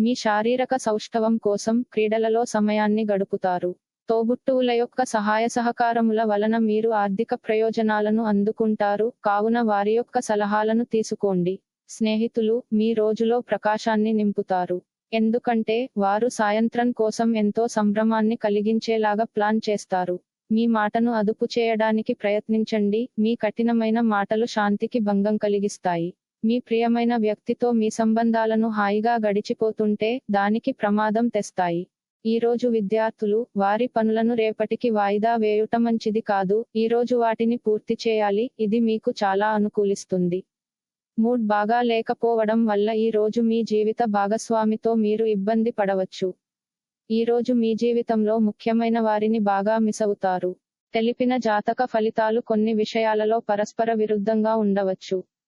మీ శారీరక సౌష్ఠవం కోసం క్రీడలలో సమయాన్ని గడుపుతారు. తోబుట్టువుల యొక్క సహాయ సహకారముల వలన మీరు ఆర్థిక ప్రయోజనాలను అందుకుంటారు. కావున వారి యొక్క సలహాలను తీసుకోండి. స్నేహితులు మీ రోజులో ప్రకాశాన్ని నింపుతారు. ఎందుకంటే వారు సాయంత్రం కోసం ఎంతో సంభ్రమాన్ని కలిగించేలాగా ప్లాన్ చేస్తారు. మీ మాటను అదుపు చేయడానికి ప్రయత్నించండి. మీ కఠినమైన మాటలు శాంతికి భంగం కలిగిస్తాయి. మీ ప్రియమైన వ్యక్తితో మీ సంబంధాలను హాయిగా గడిచిపోతుంటే దానికి ప్రమాదం తెస్తాయి. ఈ రోజు విద్యార్థులు వారి పనులను రేపటికి వాయిదా వేయుట మంచిది కాదు. ఈ రోజు వాటిని పూర్తి చేయాలి. ఇది మీకు చాలా అనుకూలిస్తుంది. మూడ్ బాగా లేకపోవడం వల్ల ఈ రోజు మీ జీవిత భాగస్వామితో మీరు ఇబ్బంది పడవచ్చు. ఈ రోజు మీ జీవితంలో ముఖ్యమైన వారిని బాగా మిస్ అవుతారు. తెలిపిన జాతక ఫలితాలు కొన్ని విషయాలలో పరస్పర విరుద్ధంగా ఉండవచ్చు.